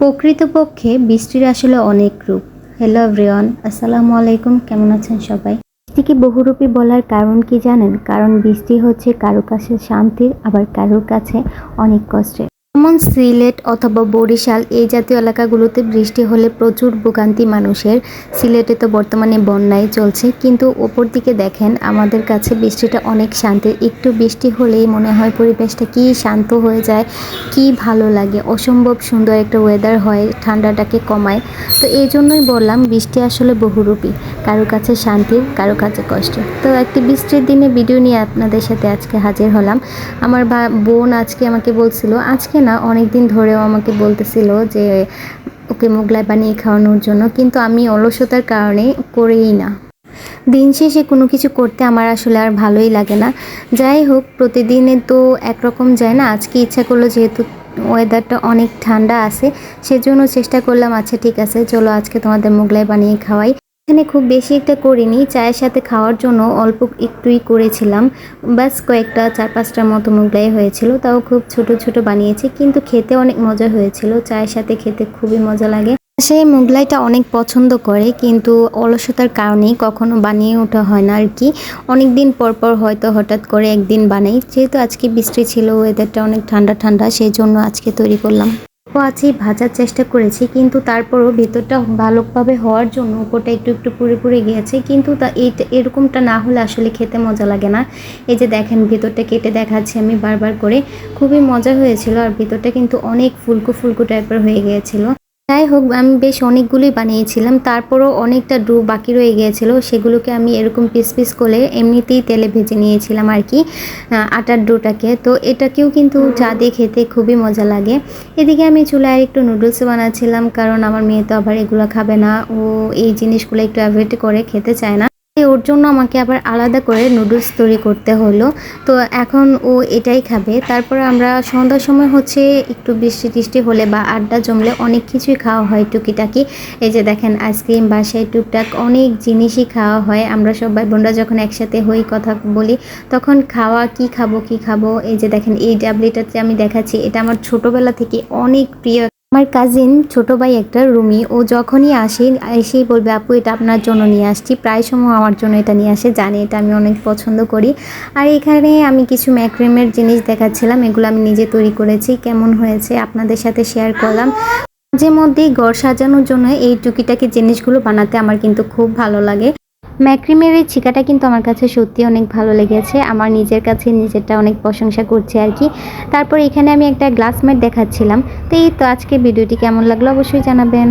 প্রকৃতপক্ষে বৃষ্টির আসলে অনেক রূপ। হ্যালো এভরিওয়ান আসসালামু আলাইকুম, কেমন আছেন সবাই? বৃষ্টিকে বহুরূপী বলার কারণ কি জানেন? কারণ বৃষ্টি হচ্ছে কারও কাছে শান্তির, আবার কারোর কাছে অনেক কষ্টের। যেমন সিলেট অথবা বরিশাল এই জাতীয় এলাকাগুলোতে বৃষ্টি হলে প্রচুর ভোগান্তি মানুষের। সিলেটে তো বর্তমানে বন্যায় চলছে, কিন্তু ওপর দিকে দেখেন, আমাদের কাছে বৃষ্টিটা অনেক শান্তির। একটু বৃষ্টি হলেই মনে হয় পরিবেশটা কি শান্ত হয়ে যায়, কি ভালো লাগে। অসম্ভব সুন্দর একটা ওয়েদার হয়, ঠান্ডাটাকে কমায়। তো এই জন্যই বললাম, বৃষ্টি আসলে বহুরূপী। কারও কাছে শান্তির কারও কাছে কষ্ট। তো একটি বৃষ্টির দিনে ভিডিও নিয়ে আপনাদের সাথে আজকে হাজির হলাম। আমার বোন আজকে আমাকে বলছিল, আজকে না অনেক দিন ধরেও আমাকে বলতেছিল যে, ওকে মোগলাই বানিয়ে খাওয়ানোর জন্য। কিন্তু আমি অলসতার কারণে করেই না। দিন শেষে কোনো কিছু করতে আমার আসলে আর ভালোই লাগে না। যাই হোক, প্রতিদিনে তো একরকম যায় না। আজকে ইচ্ছা করল যেহেতু ওয়েদারটা অনেক ঠান্ডা আছে, সেজন্য চেষ্টা করলাম আচ্ছা ঠিক আছে, চলো আজকে তোমাদের মোগলাই বানিয়ে খাওয়াই। এখানে খুব বেশি একটা করিনি, চায়ের সাথে খাওয়ার জন্য অল্প একটুই করেছিলাম। ব্যাস কয়েকটা, চার পাঁচটার মতো মোগলাই হয়েছিল, তাও খুব ছোট ছোট বানিয়েছি, কিন্তু খেতে অনেক মজা হয়েছিল, চায়ের সাথে খেতে খুবই মজা লাগে। সেই মোগলাইটা অনেক পছন্দ করে, কিন্তু অলসতার কারণেই কখনো বানিয়ে ওঠা হয় না আর কি অনেক দিন পর পর হয়তো হঠাৎ করে একদিন বানাই, যেহেতু আজকে বৃষ্টি ছিল ওয়েদারটা অনেক ঠান্ডা ঠান্ডা সেই জন্য আজকে তৈরি করলাম। আছি, ভাজার চেষ্টা করেছি, কিন্তু তারপরও ভেতরটা ভালোভাবে হওয়ার জন্য উপরটা একটু একটু পুরে পুরে গিয়েছে, কিন্তু তা এইটা এরকমটা না হলে আসলে খেতে মজা লাগে না। এই যে দেখেন, ভেতরটা কেটে দেখাচ্ছি আমি বারবার করে। খুবই মজা হয়েছিল আর ভেতরটা কিন্তু অনেক ফুলকো ফুলকো টাইপের হয়ে গিয়েছিল। যাই হোক, আমি বেশ অনেকগুলোই বানিয়েছিলাম। তারপরও অনেকটা ডু বাকি রয়ে গিয়েছিল। সেগুলোকে আমি এরকম পিস পিস করে এমনিতেই তেলে ভেজে নিয়েছিলাম আর কি আটার ডোটাকে। তো এটাকেও কিন্তু চা দিয়ে খেতে খুবই মজা লাগে। এদিকে আমি চুলায় একটু নুডলস বানাচ্ছিলাম, কারণ আমার মেয়ে তো আবার এগুলো খাবে না। ও এই জিনিসগুলো একটু অ্যাভয়েড করে খেতে চায় না। ওর জন্য আমাকে আবার আলাদা করে নুডলস তৈরি করতে হলো। তো এখন ও এটাই খাবে। তারপরে আমরা সন্ধ্যার সময় হচ্ছে একটু বৃষ্টি টিষ্টি হলে বা আড্ডা জমলে অনেক কিছুই খাওয়া হয় টুকিটাকি। এই যে দেখেন আইসক্রিম, বাসায় টুকটাক অনেক জিনিসই খাওয়া হয়। আমরা সবাই বোনরা যখন একসাথে হই কথা বলি, তখন খাওয়া কি খাব কি খাব? এই যে দেখেন এই ডাবলিটাতে আমি দেখাচ্ছি। এটা আমার ছোটবেলা থেকে অনেক প্রিয় আমার কাজিন ছোট ভাই একটা রুমি ও যখনই আসে, এসেই বলবে, আপু, এটা আপনার জন্য নিয়ে আসছি। প্রায় সময় আমার জন্য এটা নিয়ে আসে, জানি এটা আমি অনেক পছন্দ করি। আর এখানে আমি কিছু ম্যাক্রিমের জিনিস দেখাচ্ছিলাম, এগুলো আমি নিজে তৈরি করেছি, কেমন হয়েছে আপনাদের সাথে শেয়ার করলাম। মাঝে মধ্যেই ঘর সাজানোর জন্য এই টুকিটাকি জিনিসগুলো বানাতে আমার কিন্তু খুব ভালো লাগে। ম্যাক্রিমের এই ছিকাটা কিন্তু আমার কাছে সত্যি অনেক ভালো লেগেছে। আমার নিজের কাছে নিজেরটা অনেক প্রশংসা করছে আর কি। তারপর এখানে আমি একটা গ্লাসমেট দেখাচ্ছিলাম। তো এই তো আজকে ভিডিওটি কেমন লাগল অবশ্যই জানাবেন।